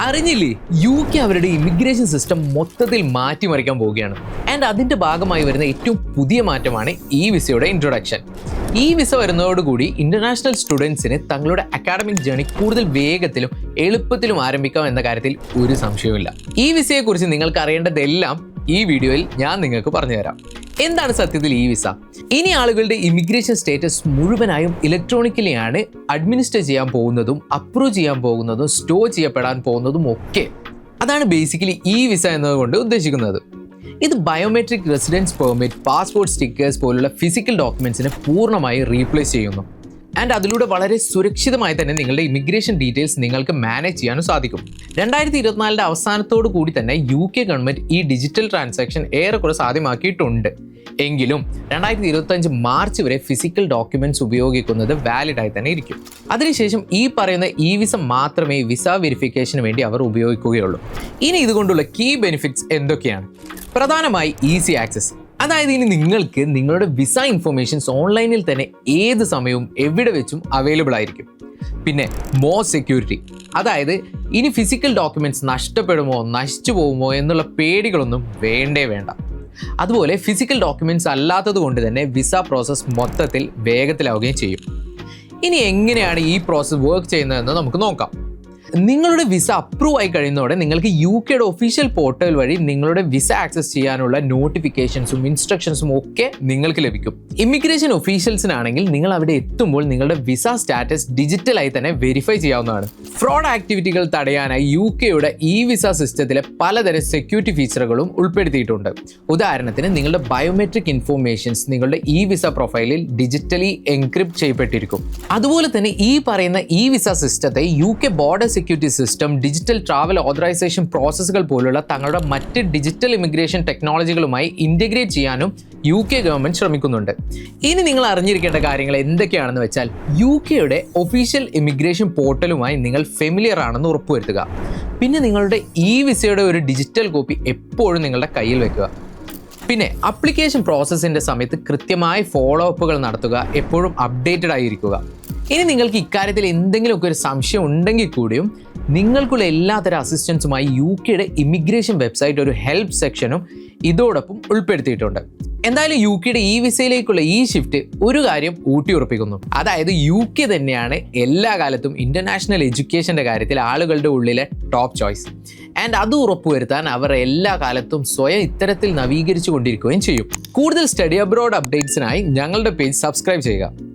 അറിഞ്ഞില്ലേ? U K അവരുടെ immigration system മൊത്തത്തിൽ മാറ്റിമറിക്കാൻ പോവുകയാണ്. ആൻഡ് അതിന്റെ ഭാഗമായി വരുന്ന ഏറ്റവും പുതിയ മാറ്റമാണ് ഈ വിസയുടെ ഇൻട്രൊഡക്ഷൻ ഈ വിസ വരുന്നതോടുകൂടി ഇന്റർനാഷണൽ സ്റ്റുഡൻസിന് തങ്ങളുടെ അക്കാഡമിക് ജേണി കൂടുതൽ വേഗത്തിലും എളുപ്പത്തിലും ആരംഭിക്കാം എന്ന കാര്യത്തിൽ ഒരു സംശയവുമില്ല. ഈ വിസയെക്കുറിച്ച് നിങ്ങൾക്ക് അറിയേണ്ടതെല്ലാം ഈ വീഡിയോയിൽ ഞാൻ നിങ്ങൾക്ക് പറഞ്ഞുതരാം. എന്താണ് സത്യത്തിൽ ഈ വിസ? ഇനി ആളുകളുടെ ഇമിഗ്രേഷൻ സ്റ്റേറ്റസ് മുഴുവനായും ഇലക്ട്രോണിക്കലിയാണ് അഡ്മിനിസ്റ്റർ ചെയ്യാൻ പോകുന്നതും അപ്രൂവ് ചെയ്യാൻ പോകുന്നതും സ്റ്റോർ ചെയ്യപ്പെടാൻ പോകുന്നതും ഒക്കെ. അതാണ് ബേസിക്കലി ഈ വിസ എന്നതുകൊണ്ട് ഉദ്ദേശിക്കുന്നത്. ഇത് biometric residence permit passport stickers പോലുള്ള ഫിസിക്കൽ ഡോക്യുമെന്റ്സിനെ പൂർണമായി റീപ്ലേസ് ചെയ്യുന്നു. ആൻഡ് അതിലൂടെ വളരെ സുരക്ഷിതമായി തന്നെ നിങ്ങളുടെ ഇമിഗ്രേഷൻ ഡീറ്റെയിൽസ് നിങ്ങൾക്ക് മാനേജ് ചെയ്യാനും സാധിക്കും. രണ്ടായിരത്തി ഇരുപത്തിനാലിന്റെ അവസാനത്തോടു കൂടി തന്നെ യു കെ ഗവൺമെന്റ് ഈ ഡിജിറ്റൽ ട്രാൻസാക്ഷൻ ഏറെക്കുറെ സാധ്യമാക്കിയിട്ടുണ്ട്. എങ്കിലും രണ്ടായിരത്തി ഇരുപത്തഞ്ച് മാർച്ച് വരെ ഫിസിക്കൽ ഡോക്യുമെന്റ്സ് ഉപയോഗിക്കുന്നത് വാലിഡ് ആയി തന്നെ ഇരിക്കും. അതിനുശേഷം ഈ പറയുന്ന ഇ വിസ മാത്രമേ വിസ വെരിഫിക്കേഷന് വേണ്ടി അവർ ഉപയോഗിക്കുകയുള്ളൂ. ഇനി ഇതുകൊണ്ടുള്ള കീ ബെനിഫിറ്റ്സ് എന്തൊക്കെയാണ്? പ്രധാനമായി ഈസി ആക്സസ് അതായത് ഇനി നിങ്ങൾക്ക് നിങ്ങളുടെ വിസ ഇൻഫോർമേഷൻസ് ഓൺലൈനിൽ തന്നെ ഏത് സമയവും എവിടെ വെച്ചും അവൈലബിൾ ആയിരിക്കും. പിന്നെ മോർ സെക്യൂരിറ്റി അതായത് ഇനി ഫിസിക്കൽ ഡോക്യുമെന്റ്സ് നഷ്ടപ്പെടുമോ നശിച്ചു പോകുമോ എന്നുള്ള പേടികളൊന്നും വേണ്ടേ വേണ്ട. അതുപോലെ ഫിസിക്കൽ ഡോക്യുമെന്റ്സ് അല്ലാത്തത് കൊണ്ട് തന്നെ വിസ പ്രോസസ് മൊത്തത്തിൽ വേഗത്തിലാവുകയും ചെയ്യും. ഇനി എങ്ങനെയാണ് ഈ പ്രോസസ് വർക്ക് ചെയ്യുന്നതെന്ന് നമുക്ക് നോക്കാം. നിങ്ങളുടെ വിസ അപ്രൂവ് ആയി കഴിയുന്നതോടെ നിങ്ങൾക്ക് യു കെയുടെ ഒഫീഷ്യൽ പോർട്ടൽ വഴി നിങ്ങളുടെ വിസ ആക്സസ് ചെയ്യാനുള്ള നോട്ടിഫിക്കേഷൻസും ഇൻസ്ട്രക്ഷൻസും ഒക്കെ നിങ്ങൾക്ക് ലഭിക്കും. ഇമിഗ്രേഷൻ ഒഫീഷ്യൽസിനാണെങ്കിൽ നിങ്ങൾ അവിടെ എത്തുമ്പോൾ നിങ്ങളുടെ വിസ സ്റ്റാറ്റസ് ഡിജിറ്റലായി തന്നെ വെരിഫൈ ചെയ്യാവുന്നതാണ്. ഫ്രോഡ് ആക്ടിവിറ്റികൾ തടയാനായി യു കെയുടെ ഇ വിസ സിസ്റ്റത്തിലെ പലതരം സെക്യൂരിറ്റി ഫീച്ചറുകളും ഉൾപ്പെടുത്തിയിട്ടുണ്ട്. ഉദാഹരണത്തിന് നിങ്ങളുടെ ബയോമെട്രിക് ഇൻഫോർമേഷൻസ് നിങ്ങളുടെ ഇ വിസ പ്രൊഫൈലിൽ ഡിജിറ്റലി എൻക്രിപ്റ്റ് ചെയ്യപ്പെട്ടിരിക്കും. അതുപോലെ തന്നെ ഈ പറയുന്ന ഇ വിസ സിസ്റ്റത്തെ U K border security system digital travel authorisation പ്രോസസ്സുകൾ പോലുള്ള തങ്ങളുടെ മറ്റ് ഡിജിറ്റൽ ഇമിഗ്രേഷൻ ടെക്നോളജികളുമായി ഇന്റഗ്രേറ്റ് ചെയ്യാനും യു കെ ഗവൺമെന്റ് ശ്രമിക്കുന്നുണ്ട്. ഇനി നിങ്ങൾ അറിഞ്ഞിരിക്കേണ്ട കാര്യങ്ങൾ എന്തൊക്കെയാണെന്ന് വെച്ചാൽ യു കെയുടെ ഒഫീഷ്യൽ ഇമിഗ്രേഷൻ പോർട്ടലുമായി നിങ്ങൾ ഫെമിലിയർ ആണെന്ന് ഉറപ്പുവരുത്തുക. പിന്നെ നിങ്ങളുടെ ഇ വിസയുടെ ഒരു ഡിജിറ്റൽ കോപ്പി എപ്പോഴും നിങ്ങളുടെ കയ്യിൽ വെക്കുക. പിന്നെ അപ്ലിക്കേഷൻ പ്രോസസ്സിന്റെ സമയത്ത് കൃത്യമായി ഫോളോ അപ്പുകൾ നടത്തുക എപ്പോഴും അപ്ഡേറ്റഡ് ആയിരിക്കുക. ഇനി നിങ്ങൾക്ക് ഇക്കാര്യത്തിൽ എന്തെങ്കിലുമൊക്കെ ഒരു സംശയം ഉണ്ടെങ്കിൽ കൂടിയും നിങ്ങൾക്കുള്ള എല്ലാത്തരം അസിസ്റ്റൻസുമായി യു കെയുടെ ഇമിഗ്രേഷൻ വെബ്സൈറ്റ് ഒരു ഹെൽപ്പ് സെക്ഷനും ഇതോടൊപ്പം ഉൾപ്പെടുത്തിയിട്ടുണ്ട്. എന്തായാലും യു കെയുടെ ഈ വിസയിലേക്കുള്ള ഈ ഷിഫ്റ്റ് ഒരു കാര്യം ഊട്ടിയുറപ്പിക്കുന്നു. അതായത് യു കെ തന്നെയാണ് എല്ലാ കാലത്തും ഇന്റർനാഷണൽ എഡ്യൂക്കേഷന്റെ കാര്യത്തിൽ ആളുകളുടെ ഉള്ളിലെ ടോപ്പ് ചോയ്സ് ആൻഡ് അത് ഉറപ്പുവരുത്താൻ അവർ എല്ലാ കാലത്തും സ്വയം ഇത്തരത്തിൽ നവീകരിച്ചു കൊണ്ടിരിക്കുകയും ചെയ്യും. കൂടുതൽ സ്റ്റഡി അബ്രോഡ് അപ്ഡേറ്റ്സിനായി ഞങ്ങളുടെ പേജ് സബ്സ്ക്രൈബ് ചെയ്യുക.